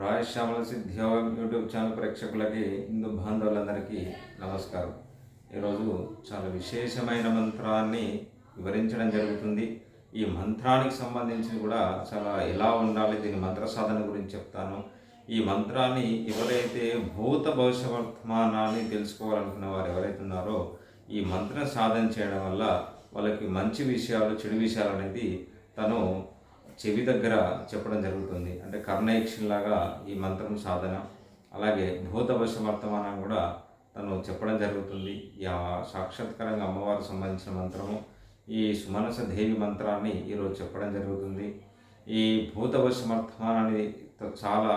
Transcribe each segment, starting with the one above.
రాయశ్యామల సిద్ధియోగం YouTube channel ప్రేక్షకులకి హిందూ బాంధవులందరికీ నమస్కారం. ఈరోజు చాలా విశేషమైన మంత్రాన్ని వివరించడం జరుగుతుంది. ఈ మంత్రానికి సంబంధించి కూడా చాలా ఎలా ఉండాలి దీని మంత్ర సాధన గురించి చెప్తాను. ఈ మంత్రాన్ని ఎవరైతే భూత భవిష్య వర్తమానాన్ని తెలుసుకోవాలనుకున్న వారు ఎవరైతే ఉన్నారో ఈ మంత్రం సాధన చేయడం వల్ల వాళ్ళకి మంచి విషయాలు చెడు విషయాలు అనేది తను చెవి దగ్గర చెప్పడం జరుగుతుంది. అంటే కర్ణయక్షిన్ లాగా ఈ మంత్రం సాధన అలాగే భూతవశ వర్తమానం కూడా తను చెప్పడం జరుగుతుంది. ఈ ఆ అమ్మవారికి సంబంధించిన మంత్రము ఈ సుమనస దేవి మంత్రాన్ని ఈరోజు చెప్పడం జరుగుతుంది. ఈ భూతవశ వర్తమానాన్ని చాలా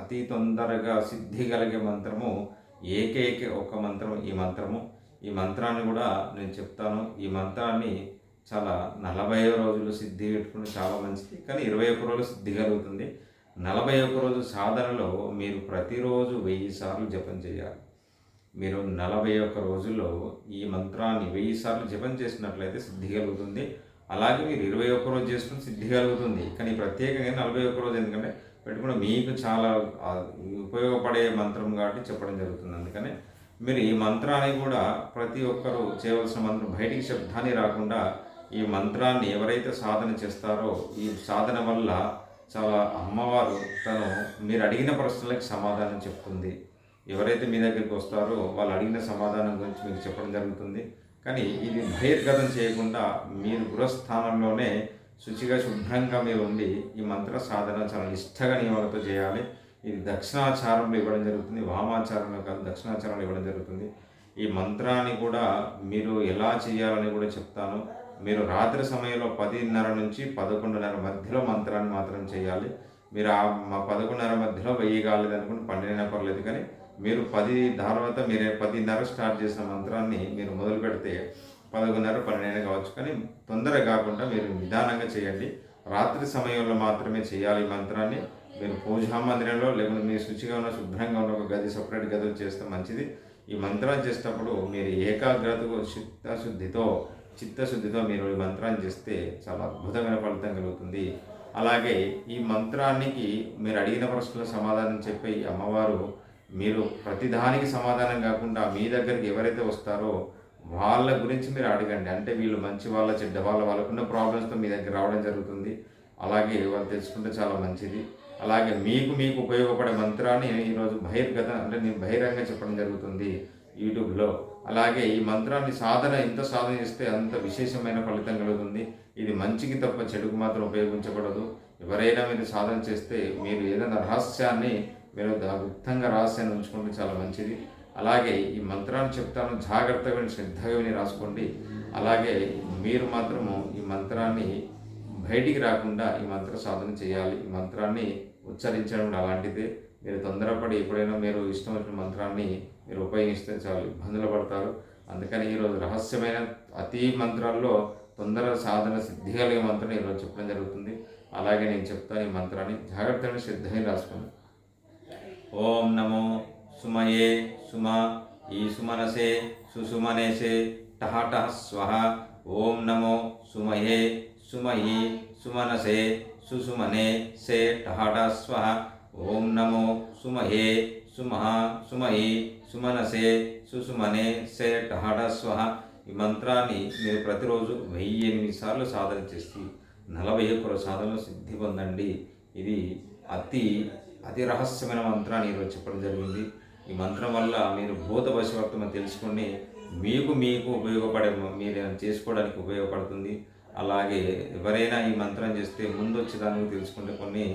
అతి తొందరగా సిద్ధి కలిగే మంత్రము ఏకైక ఒక మంత్రం ఈ మంత్రము. ఈ మంత్రాన్ని కూడా నేను చెప్తాను. ఈ మంత్రాన్ని చాలా నలభై రోజులు సిద్ధి పెట్టుకుంటే చాలా మంచిది. కానీ ఇరవై ఒక్క రోజులు సిద్ధి కలుగుతుంది. నలభై ఒక్క రోజు సాధనలో మీరు ప్రతిరోజు వెయ్యి సార్లు జపం చేయాలి. మీరు నలభై ఒక్క రోజుల్లో ఈ మంత్రాన్ని వెయ్యి సార్లు జపం చేసినట్లయితే సిద్ధి కలుగుతుంది. అలాగే మీరు ఇరవై ఒక్క రోజు చేసుకుని సిద్ధి కలుగుతుంది. కానీ ప్రత్యేకంగా నలభై ఒక్క రోజు ఎందుకంటే పెట్టుకున్న మీకు చాలా ఉపయోగపడే మంత్రం కాబట్టి చెప్పడం జరుగుతుంది. అందుకనే మీరు ఈ మంత్రాన్ని కూడా ప్రతి ఒక్కరూ చేయవలసిన మంత్రం బయటికి శబ్దాన్ని రాకుండా ఈ మంత్రాన్ని ఎవరైతే సాధన చేస్తారో ఈ సాధన వల్ల చాలా అమ్మవారు తను మీరు అడిగిన ప్రశ్నలకు సమాధానం చెప్తుంది. ఎవరైతే మీ దగ్గరికి వస్తారో వాళ్ళు అడిగిన సమాధానం గురించి మీకు చెప్పడం జరుగుతుంది. కానీ ఇది బహిర్గతం చేయకుండా మీరు గృహస్థానంలోనే శుచిగా శుభ్రంగా మీరు ఉండి ఈ మంత్ర సాధన చాలా నిష్ఠగా నియమాలతో చేయాలి. ఇది దక్షిణాచారంలో ఇవ్వడం జరుగుతుంది వామాచారంలో కాదు దక్షిణాచారంలో ఇవ్వడం జరుగుతుంది. ఈ మంత్రాన్ని కూడా మీరు ఎలా చేయాలని కూడా చెప్తాను. మీరు రాత్రి సమయంలో పదిన్నర నుంచి పదకొండున్నర మధ్యలో మంత్రాన్ని మాత్రం చేయాలి. మీరు ఆ మా పదకొండున్నర మధ్యలో వెయ్యి కాలేదు అనుకుంటే పన్నెండున పర్లేదు కానీ మీరు పది తర్వాత మీరు పదిన్నర స్టార్ట్ చేసిన మంత్రాన్ని మీరు మొదలు పెడితే పదకొండున్నర పన్నెండు కావచ్చు కానీ తొందరగా కాకుండా మీరు నిదానంగా చేయండి. రాత్రి సమయంలో మాత్రమే చేయాలి ఈ మంత్రాన్ని. మీరు పూజా మందిరంలో లేకుంటే మీరు శుచిగా ఉన్న శుభ్రంగా ఉన్న ఒక గది సపరేట్ గదులు చేస్తే మంచిది. ఈ మంత్రాన్ని చేసేటప్పుడు మీరు ఏకాగ్రతకు చిత్తశుద్ధితో చిత్తశుద్ధితో మీరు ఈ మంత్రాన్ని చేస్తే చాలా అద్భుతమైన ఫలితం కలుగుతుంది. అలాగే ఈ మంత్రానికి మీరు అడిగిన ప్రశ్నల సమాధానం చెప్పే ఈ అమ్మవారు మీరు ప్రతిదానికి సమాధానం కాకుండా మీ దగ్గరికి ఎవరైతే వస్తారో వాళ్ళ గురించి మీరు అడగండి. అంటే వీళ్ళు మంచి వాళ్ళ చెడ్డ వాళ్ళ వాళ్ళకున్న ప్రాబ్లమ్స్తో మీ దగ్గర రావడం జరుగుతుంది. అలాగే వాళ్ళు తెలుసుకుంటే చాలా మంచిది. అలాగే మీకు మీకు ఉపయోగపడే మంత్రాన్ని ఈరోజు బహిర్గత అంటే నేను బహిరంగ చెప్పడం జరుగుతుంది. యూట్యూబ్లో. అలాగే ఈ మంత్రాన్ని సాధన ఎంత సాధన చేస్తే అంత విశేషమైన ఫలితం కలుగుతుంది. ఇది మంచికి తప్ప చెడుకు మాత్రం ఉపయోగించకూడదు ఎవరైనా మీరు సాధన చేస్తే మీరు ఏదైనా రహస్యాన్ని మీరు దా- గుప్తంగా రహస్యాన్ని ఉంచుకుంటే చాలా మంచిది. అలాగే ఈ మంత్రాన్ని చెప్తాను జాగ్రత్తగా విని, శ్రద్ధగా విని రాసుకోండి. అలాగే మీరు మాత్రము ఈ మంత్రాన్ని బయటికి రాకుండా ఈ మంత్ర సాధన చేయాలి. ఈ మంత్రాన్ని ఉచ్చరించడం అలాంటిది అలాంటిదే. మీరు తొందరపడి ఎప్పుడైనా మీరు ఇష్టం వచ్చిన మంత్రాన్ని మీరు ఉపయోగిస్తే చాలా ఇబ్బందులు పడతారు. అందుకని ఈరోజు రహస్యమైన అతి మంత్రాల్లో తొందర సాధన సిద్ధి కలిగే మంత్రం ఈరోజు చెప్పడం జరుగుతుంది. అలాగే నేను చెప్తాను ఈ మంత్రాన్ని జాగ్రత్తగా శ్రద్ధగా రాసుకోండి ఓం నమో సుమయే సుమ ఈ సుమనసే సుసుమనేసే టహ టహ స్వహ. ఓం నమో సుమయే సుమయి సుమనసే సుసుమనే సే టహ టహ స్వహ. ఓం నమో సుమయే సుమహ సుమయి సుమనసే సుసుమనే సే టహ స్వహ ఈ మంత్రాన్ని మీరు ప్రతిరోజు వెయ్యి ఎనిమిది సార్లు సాధన చేసి నలభై ఒక్క సాధనలో సిద్ధి పొందండి. ఇది అతి అతి రహస్యమైన మంత్రాన్ని ఈరోజు చెప్పడం జరిగింది. ఈ మంత్రం వల్ల మీరు భూత వశవర్తమ తెలుసుకొని మీకు మీకు ఉపయోగపడే మీరు చేసుకోవడానికి ఉపయోగపడుతుంది. అలాగే ఎవరైనా ఈ మంత్రం చేస్తే ముందు వచ్చేదానికి తెలుసుకుంటే కొన్ని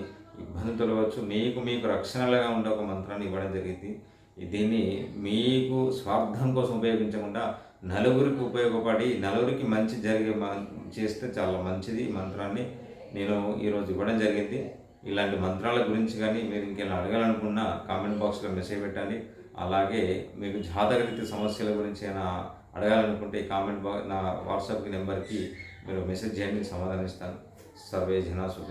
ఇబ్బందులు తొలగవచ్చు. మీకు మీకు రక్షణలుగా ఉండే ఒక మంత్రాన్ని ఇవ్వడం జరిగింది. దీన్ని మీకు స్వార్థం కోసం ఉపయోగించకుండా నలుగురికి ఉపయోగపడి నలుగురికి మంచి జరిగే చేస్తే చాలా మంచిది మంత్రాన్ని. నేను ఈరోజు ఇవ్వడం జరిగింది. ఇలాంటి మంత్రాల గురించి కానీ మీరు ఇంకేమైనా అడగాలనుకున్నా కామెంట్ బాక్స్లో మెసేజ్ పెట్టండి. అలాగే మీకు జాతకరీతి సమస్యల గురించి అయినా అడగాలనుకుంటే ఈ కామెంట్ బా నా వాట్సాప్కి నెంబర్కి మీరు మెసేజ్ చేయండి సమాధానిస్తాను సర్వే జనా సుఖ